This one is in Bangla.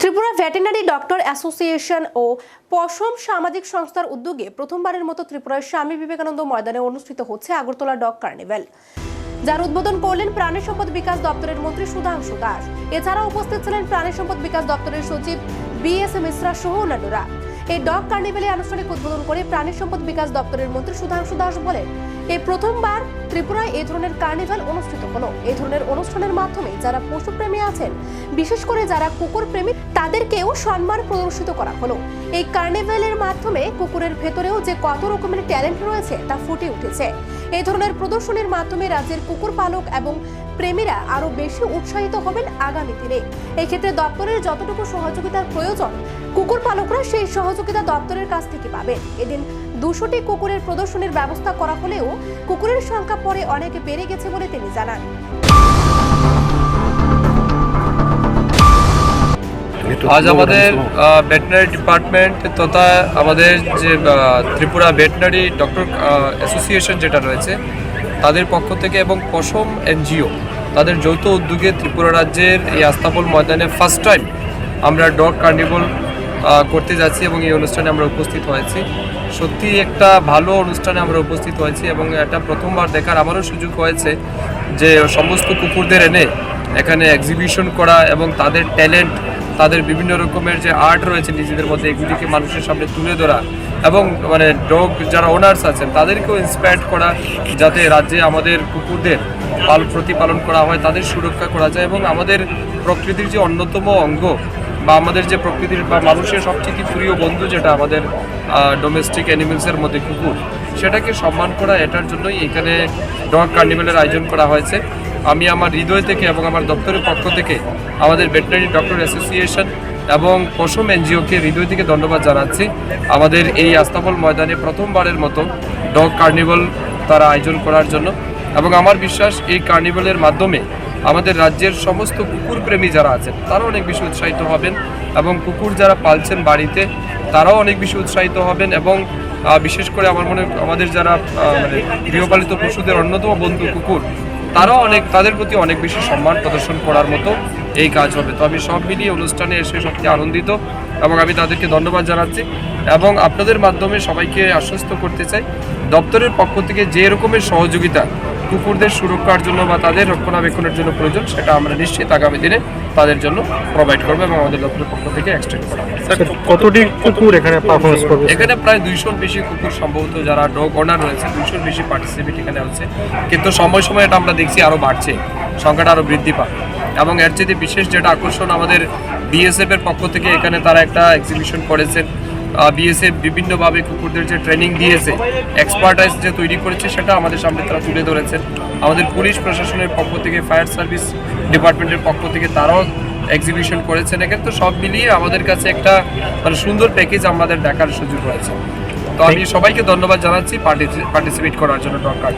ত্রিপুরা ভেটেনারি ডক্টর অ্যাসোসিয়েশন ও পশম সামাজিক সংস্থার উদ্যোগে প্রথমবারের মতো ত্রিপুরার স্বামী বিবেকানন্দ ময়দানে অনুষ্ঠিত হচ্ছে আগরতলা ডগ কার্নিভেল, যার উদ্বোধন করলেন প্রাণী সম্পদ বিকাশ দপ্তরের মন্ত্রী সুধাংশু দাস। এছাড়া উপস্থিত ছিলেন প্রাণী সম্পদ বিকাশ দপ্তরের সচিব বি এস মিশ্রা সহ অন্যান্যরা। এই ডগ কার্নিভেলে আনুষ্ঠানিক উদ্বোধন করে প্রাণী সম্পদ বিকাশ দপ্তরের মন্ত্রী সুধাংশু দাস বলেন, এই প্রথমবার ত্রিপুরায় এই ধরনের কার্নিভাল অনুষ্ঠিত হলো। এই ধরনের অনুষ্ঠানের মাধ্যমে যারা পশুপ্রেমী আছেন, বিশেষ করে যারা কুকুর প্রেমী তাদেরকেও সম্মান প্রদর্শিত করা হলো। এই কার্নিভেলের মাধ্যমে কুকুরের ভেতরেও যে কত রকমের ট্যালেন্ট রয়েছে, তা ফুটে উঠেছে। এই ধরনের প্রদর্শনীর মাধ্যমে রাজ্যের কুকুর পালক এবং প্রেমীরা আরও বেশি উৎসাহিত হবেন আগামী দিনে। এক্ষেত্রে ক্ষেত্রে দপ্তরের যতটুকু সহযোগিতার প্রয়োজন, কুকুর পালকরা সেই সহযোগিতা দপ্তরের কাছ থেকে পাবেন এদিন দুশোটি কুকুরের প্রদর্শনীর ব্যবস্থা করা হলেও কুকুরের সংখ্যা পরে অনেক বেড়ে গেছে বলে তিনি জানান। আজ আমাদের ভেটেনারি ডিপার্টমেন্ট তথা আমাদের যে ত্রিপুরা ভেটেনারি ডক্টর অ্যাসোসিয়েশন যেটা রয়েছে তাদের পক্ষ থেকে এবং পশম এনজিও তাদের যৌথ উদ্যোগে ত্রিপুরা রাজ্যের এই আস্তাবল ময়দানে ফার্স্ট টাইম আমরা ডগ কার্নিভল করতে যাচ্ছি এবং এই অনুষ্ঠানে আমরা উপস্থিত হয়েছি। সত্যি একটা ভালো অনুষ্ঠানে আমরা উপস্থিত হয়েছি এবং এটা প্রথমবার দেখার আমারও সুযোগ হয়েছে যে সমস্ত কুকুরদের এনে এখানে এক্সিবিশন করা এবং তাদের ট্যালেন্ট তাদের বিভিন্ন রকমের যে আর্ট রয়েছে নিজেদের মধ্যে, এগুলিকে মানুষের সামনে তুলে ধরা এবং মানে ডগ যারা ওনার্স আছেন, তাদেরকেও ইন্সপায়ার্ড করা যাতে রাজ্যে আমাদের কুকুরদের পাল, প্রতিপালন করা হয়, তাদের সুরক্ষা করা যায় এবং আমাদের প্রকৃতির যে অন্যতম অঙ্গ বা আমাদের যে প্রকৃতির বা মানুষের সবচেয়ে প্রিয় বন্ধু যেটা আমাদের ডোমেস্টিক অ্যানিমেলসের মধ্যে কুকুর, সেটাকে সম্মান করা, এটার জন্যই এখানে ডগ কার্নিভেলের আয়োজন করা হয়েছে। আমি আমার হৃদয় থেকে এবং আমার দপ্তরের পক্ষ থেকে আমাদের ভেটেনারি ডক্টর অ্যাসোসিয়েশন এবং পশম এনজিওকে হৃদয় থেকে ধন্যবাদ জানাচ্ছি। আমাদের এই আস্তাবল ময়দানে প্রথমবারের মতো ডগ কার্নিভাল তারা আয়োজন করার জন্য এবং আমার বিশ্বাস এই কার্নিভালের মাধ্যমে আমাদের রাজ্যের সমস্ত কুকুর প্রেমী যারা আছেন, তারাও অনেক বেশি উৎসাহিত হবেন এবং কুকুর যারা পালছেন বাড়িতে, তারাও অনেক বেশি উৎসাহিত হবেন এবং বিশেষ করে আমার মনে, আমাদের যারা মানে গৃহপালিত পশুদের অন্যতম বন্ধু কুকুর তারাও অনেক, তাদের প্রতি অনেক বেশি সম্মান প্রদর্শন করার মতো এই কাজ হবে। তো আমি সব মিলিয়ে অনুষ্ঠানে এসে সবচেয়ে আনন্দিত এবং আমি তাদেরকে ধন্যবাদ জানাচ্ছি এবং আপনাদের মাধ্যমে সবাইকে আশ্বস্ত করতে চাই। দপ্তরের পক্ষ থেকে যে রকমের সহযোগিতা কুকুরদের সুরক্ষার জন্য বা তাদের রক্ষণাবেক্ষণের জন্য প্রয়োজন সেটা আমরা নিশ্চিত আগামী দিনে তাদের জন্য প্রোভাইড করব এবং আমাদের দপ্তরের পক্ষ থেকে এক্সটেন্ড করা কতটি কুকুর এখানে পারফরমেন্স করবে এখানে প্রায় দুইশোর বেশি কুকুর সম্ভবত যারা ডগ ওনার রয়েছে দুইশোর বেশি পার্টিসিপেট এখানে হচ্ছে কিন্তু সময় সময় এটা আমরা দেখছি আরও বাড়ছে সংখ্যাটা আরও বৃদ্ধি পাবে এবং এর চেয়ে বিশেষ যেটা আকর্ষণ আমাদের বিএসএফ এর পক্ষ থেকে এখানে তারা একটা এক্সিবিশন করেছেন। বিএসএফ বিভিন্নভাবে কুকুরদের যে ট্রেনিং দিয়েছে এক্সপার্টাইজ যে তৈরি করেছে সেটা আমাদের সামনে তারা তুলে ধরেছেন। আমাদের পুলিশ প্রশাসনের পক্ষ থেকে ফায়ার সার্ভিস ডিপার্টমেন্টের পক্ষ থেকে তারাও এক্সিবিশন করেছেন। এখানে তো সব মিলিয়ে আমাদের কাছে একটা মানে সুন্দর প্যাকেজ আমাদের দেখার সুযোগ রয়েছে। তো আমি সবাইকে ধন্যবাদ জানাচ্ছি পার্টিসিপেট করার জন্য কার্ড